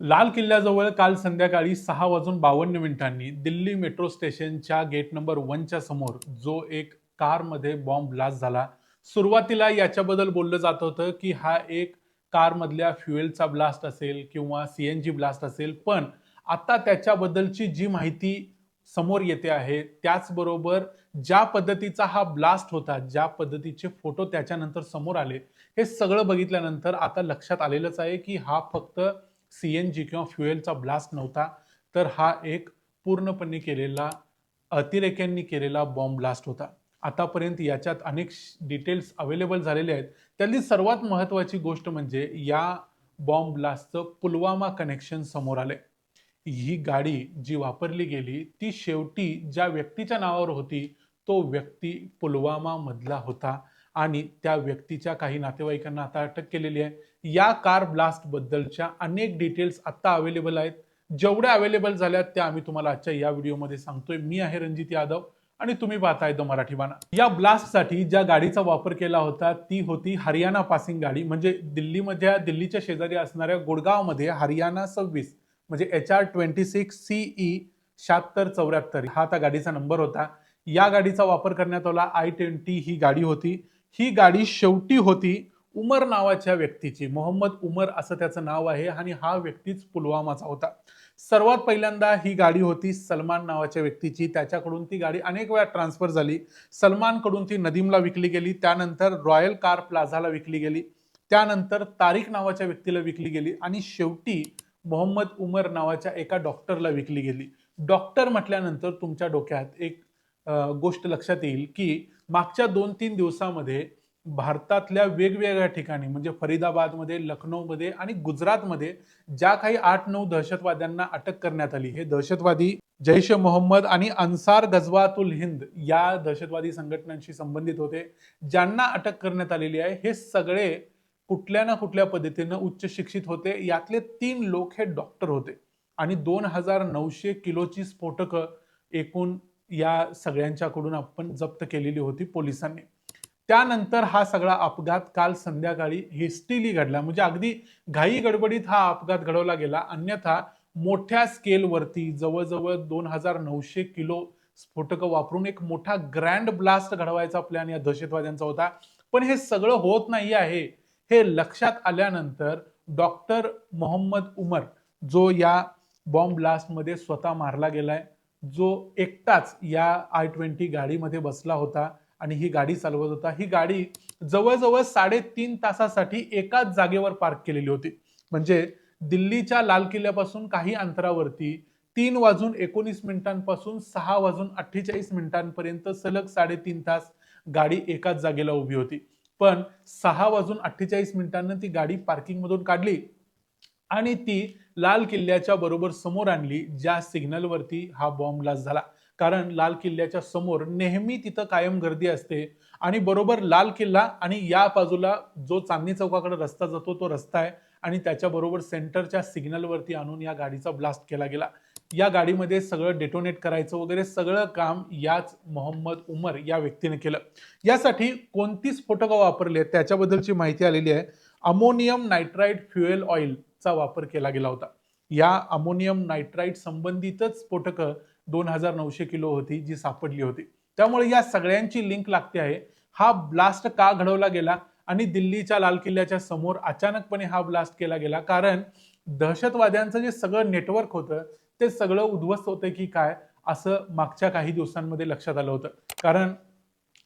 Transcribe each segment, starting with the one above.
लाल किल्ल्याजवळ काल संध्याकाळी सहा वाजून बावन्न मिनिटांनी दिल्ली मेट्रो स्टेशनच्या गेट नंबर वनच्या समोर जो एक कारमध्ये बॉम्ब ब्लास्ट झाला. सुरुवातीला याच्याबद्दल बोललं जात होतं की हा एक कारमधल्या फ्युएलचा ब्लास्ट असेल किंवा सी एन जी ब्लास्ट असेल पण आता त्याच्याबद्दलची जी माहिती समोर येते आहे त्याचबरोबर ज्या पद्धतीचा हा ब्लास्ट होता ज्या पद्धतीचे फोटो त्याच्यानंतर समोर आले हे सगळं बघितल्यानंतर आता लक्षात आलेलंच आहे की हा फक्त सी एन जी किंवा फ्युएलचा ब्लास्ट नव्हता तर हा एक पूर्णपणे केलेला अतिरेक्यांनी केलेला बॉम्ब ब्लास्ट होता. आतापर्यंत याच्यात अनेक डिटेल्स अवेलेबल झालेले आहेत. त्यातली सर्वात महत्त्वाची गोष्ट म्हणजे या बॉम्ब ब्लास्टचं पुलवामा कनेक्शन समोर आले ही गाडी जी वापरली गेली ती शेवटी ज्या व्यक्तीच्या नावावर होती तो व्यक्ती पुलवामामधला होता. आणि त्या व्यक्तीच्या काही नातेवाईकांना आता अटक केलेली आहे. या कार ब्लास्ट बद्दलच्या अनेक डिटेल्स आता अवेलेबल आहेत. जेवढ्या अवेलेबल झाल्यात त्या आम्ही तुम्हाला आजच्या या व्हिडिओमध्ये सांगतोय. मी आहे रणजित यादव आणि तुम्ही पाहताय द मराठी बाणा या ब्लास्टसाठी ज्या गाडीचा वापर केला होता ती होती हरियाणा पासिंग गाडी. म्हणजे दिल्लीमध्ये दिल्लीच्या शेजारी असणाऱ्या गुडगावमध्ये हरियाणा सव्वीस म्हणजे H R twenty six CE शहात्तर चौऱ्याहत्तर. हा त्या गाडीचा नंबर होता. या गाडीचा वापर करण्यात आला. आय ट्वेंटी ही गाडी होती. ही गाडी शेवटी होती उमर नावाच्या व्यक्तीची मोहम्मद उमर असं त्याचं नाव आहे आणि हा व्यक्तीच पुलवामाचा होता. सर्वात पहिल्यांदा ही गाडी होती सलमान नावाच्या व्यक्तीची. त्याच्याकडून ती गाडी अनेक वेळा ट्रान्सफर झाली. सलमानकडून ती नदीमला विकली गेली. त्यानंतर रॉयल कार प्लाझाला विकली गेली. त्यानंतर तारिक नावाच्या व्यक्तीला विकली गेली आणि शेवटी मोहम्मद उमर नावाच्या एका डॉक्टरला विकली गेली. डॉक्टर म्हटल्यानंतर तुमच्या डोक्यात एक गोष्ट लक्षात येईल की मागच्या दोन तीन दिवसामध्ये भारतातल्या वेगवेगळ्या ठिकाणी म्हणजे फरीदाबादमध्ये लखनौमध्ये आणि गुजरातमध्ये ज्या काही आठ नऊ दहशतवाद्यांना अटक करण्यात आली हे दहशतवादी जैश ए मोहम्मद आणि अन्सार गजवातुल हिंद या दहशतवादी संघटनांशी संबंधित होते ज्यांना अटक करण्यात आलेली आहे. हे सगळे कुठल्या ना कुठल्या पद्धतीनं उच्च शिक्षित होते. यातले तीन लोक हे डॉक्टर होते. आणि दोन हजार नऊशे किलोची स्फोटकं एकूण या सगळ्यांच्याकडून आपण जप्त केलेली होती पोलिसांनी. त्यानंतर हा सगळा अपघात काल संध्याकाळी हेस्टीली घडला. म्हणजे अगदी घाई गडबडीत हा अपघात घडवला गेला. अन्यथा मोठ्या स्केलवरती जवळजवळ दोन हजार नऊशे किलो स्फोटकं वापरून एक मोठा ग्रँड ब्लास्ट घडवायचा प्लॅन या दहशतवाद्यांचा होता. पण हे सगळं होत नाही आहे हे लक्षात आल्यानंतर डॉक्टर मोहम्मद उमर जो या बॉम्ब ब्लास्टमध्ये स्वतः मारला गेलाय जो एकटाच या आय ट्वेंटी गाडीमध्ये बसला होता आणि ही गाडी चालवत होता. ही गाडी जवळजवळ साडेतीन तासासाठी एकाच जागेवर पार्क केलेली होती. म्हणजे दिल्लीच्या लाल किल्ल्यापासून काही अंतरावरती तीन वाजून एकोणीस मिनिटांपासून सहा वाजून अठ्ठेचाळीस मिनिटांपर्यंत सलग साडेतीन तास गाडी एकाच जागेला उभी होती. पण सहा वाजून अठ्ठेचाळीस मिनिटांना ती गाडी पार्किंगमधून काढली आणि ती लाल किल्ल्याच्या बरोबर समोर आणली ज्या सिग्नलवरती हा बॉम्ब ब्लास्ट झाला. कारण लाल किल्ल्याच्या समोर नेहमी तिथं कायम गर्दी असते. आणि बरोबर लाल किल्ला आणि या बाजूला जो चांदणी चौकाकडे रस्ता जातो तो रस्ता आहे. आणि त्याच्याबरोबर सेंटरच्या सिग्नलवरती आणून या गाडीचा ब्लास्ट केला गेला. या गाडीमध्ये सगळं डेटोनेट करायचं वगैरे सगळं काम याच मोहम्मद उमर या व्यक्तीने केलं. यासाठी कोणती स्फोटकं वापरली आहेत त्याच्याबद्दलची माहिती आलेली आहे. अमोनियम नायट्राईट फ्युएल ऑइलचा वापर केला गेला होता. या अमोनियम नायट्राईट संबंधितच स्फोटकं दोन हजार नऊशे किलो होती जी सापडली होती. त्यामुळे या सगळ्यांची लिंक लागते आहे. हा ब्लास्ट का घडवला गेला आणि दिल्लीच्या लाल किल्ल्याच्या समोर अचानकपणे हा ब्लास्ट केला गेला? कारण दहशतवाद्यांचं जे सगळं नेटवर्क होतं ते सगळं उद्ध्वस्त होतं की काय असं मागच्या काही दिवसांमध्ये लक्षात आलं होतं. कारण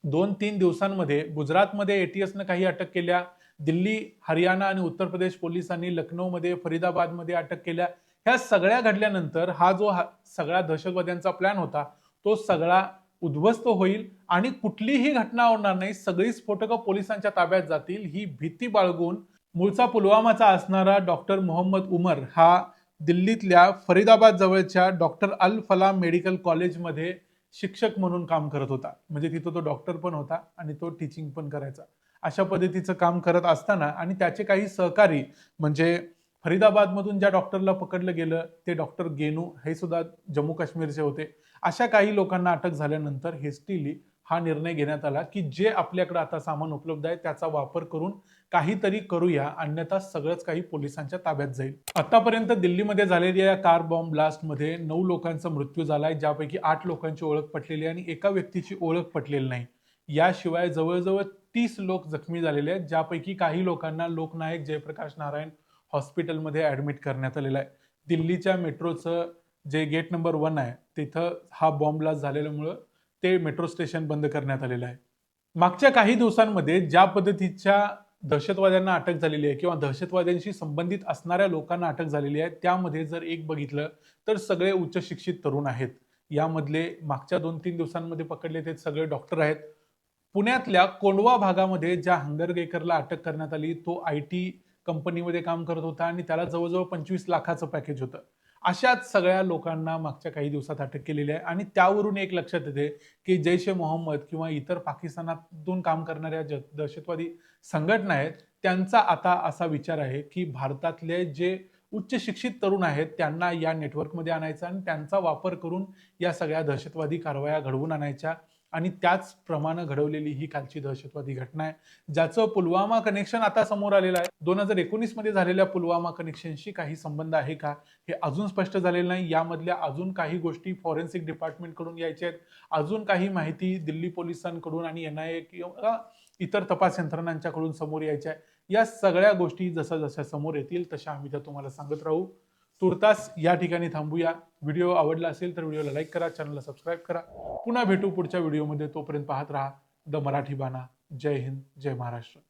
दोन तीन दिवसांमध्ये गुजरातमध्ये एटीएसनं काही अटक केल्या दिल्ली हरियाणा आणि उत्तर प्रदेश पोलिसांनी लखनौमध्ये फरीदाबादमध्ये अटक केल्या ह्या सगळ्या घडल्यानंतर हा जो हा सगळा दहशतवाद्यांचा प्लॅन होता तो सगळा उद्ध्वस्त होईल आणि कुठलीही घटना होणार नाही. सगळी स्फोटकं पोलिसांच्या ताब्यात जातील. ही भीती बाळगून मूळचा पुलवामाचा असणारा डॉक्टर मोहम्मद उमर हा दिल्लीतल्या फरीदाबाद जवळच्या डॉक्टर अल फलाम मेडिकल कॉलेजमध्ये शिक्षक म्हणून काम करत होता. म्हणजे तिथं तो डॉक्टर पण होता आणि तो टीचिंग पण करायचा. अशा पद्धतीचं काम करत असताना आणि त्याचे काही सहकारी म्हणजे फरीदाबादमधून ज्या डॉक्टरला पकडलं गेलं ते डॉक्टर गेनू हे सुद्धा जम्मू काश्मीरचे होते. अशा काही लोकांना अटक झाल्यानंतर हेस्टिली हा निर्णय घेण्यात आला की जे आपल्याकडे आता सामान उपलब्ध आहे त्याचा वापर करून काहीतरी करूया अन्यथा सगळंच काही पोलिसांच्या ताब्यात जाईल. आतापर्यंत दिल्लीमध्ये झालेल्या या कार बॉम्ब ब्लास्टमध्ये नऊ लोकांचा मृत्यू झालाय ज्यापैकी आठ लोकांची ओळख पटलेली आहे आणि एका व्यक्तीची ओळख पटलेली नाही. याशिवाय जवळजवळ तीस लोक जखमी झालेले आहेत ज्यापैकी काही लोकांना लोकनायक जयप्रकाश नारायण हॉस्पिटलमध्ये ॲडमिट करण्यात आलेलं आहे. दिल्लीच्या मेट्रोचं जे गेट नंबर वन आहे तिथं हा बॉम्ब ब्लास्ट झालेल्यामुळं ते मेट्रो स्टेशन बंद करण्यात आलेलं आहे. मागच्या काही दिवसांमध्ये ज्या पद्धतीच्या दहशतवाद्यांना अटक झालेली आहे किंवा दहशतवाद्यांशी संबंधित असणाऱ्या लोकांना अटक झालेली आहे त्यामध्ये जर एक बघितलं तर सगळे उच्च शिक्षित तरुण आहेत. यामधले मागच्या दोन तीन दिवसांमध्ये पकडले ते सगळे डॉक्टर आहेत. पुण्यातल्या कोंडवा भागामध्ये ज्या हंगरगेकरला अटक करण्यात आली तो आय टी कंपनीमध्ये काम करत होता आणि त्याला जवळजवळ पंचवीस लाखाचं पॅकेज होतं. अशाच सगळ्या लोकांना मागच्या काही दिवसात अटक केलेली आहे. आणि त्यावरून एक लक्षात येते की जैश ए मोहम्मद किंवा इतर पाकिस्तानातून काम करणाऱ्या ज दहशतवादी संघटना आहेत त्यांचा आता असा विचार आहे की भारतातले जे उच्च शिक्षित तरुण आहेत त्यांना या नेटवर्कमध्ये आणायचं आणि त्यांचा वापर करून या सगळ्या दहशतवादी कारवाया घडवून आणायच्या. आणि त्याचप्रमाणे घडवलेली ही कालची दहशतवादी घटना आहे ज्याचं पुलवामा कनेक्शन आता समोर आलेलं आहे. दोन हजार एकोणीसमध्ये झालेल्या पुलवामा कनेक्शनशी काही संबंध आहे का? हे अजून स्पष्ट झालेलं नाही. यामधल्या अजून काही गोष्टी फॉरेन्सिक डिपार्टमेंटकडून यायच्या आहेत. अजून काही माहिती दिल्ली पोलिसांकडून आणि एन आय ए किंवा इतर तपास यंत्रणांच्याकडून समोर यायच्या आहे या सगळ्या गोष्टी जशा जशा समोर येतील तशा आम्ही त्या तुम्हाला सांगत राहू. तुर्तास या ठिकाणी थांबूया. व्हिडिओ आवडला असेल तर व्हिडिओला लाईक करा चॅनलला सबस्क्राईब करा. पुन्हा भेटू पुढच्या व्हिडिओमध्ये. तोपर्यंत पाहत राहा. द मराठी बाणा. जय हिंद जय महाराष्ट्र.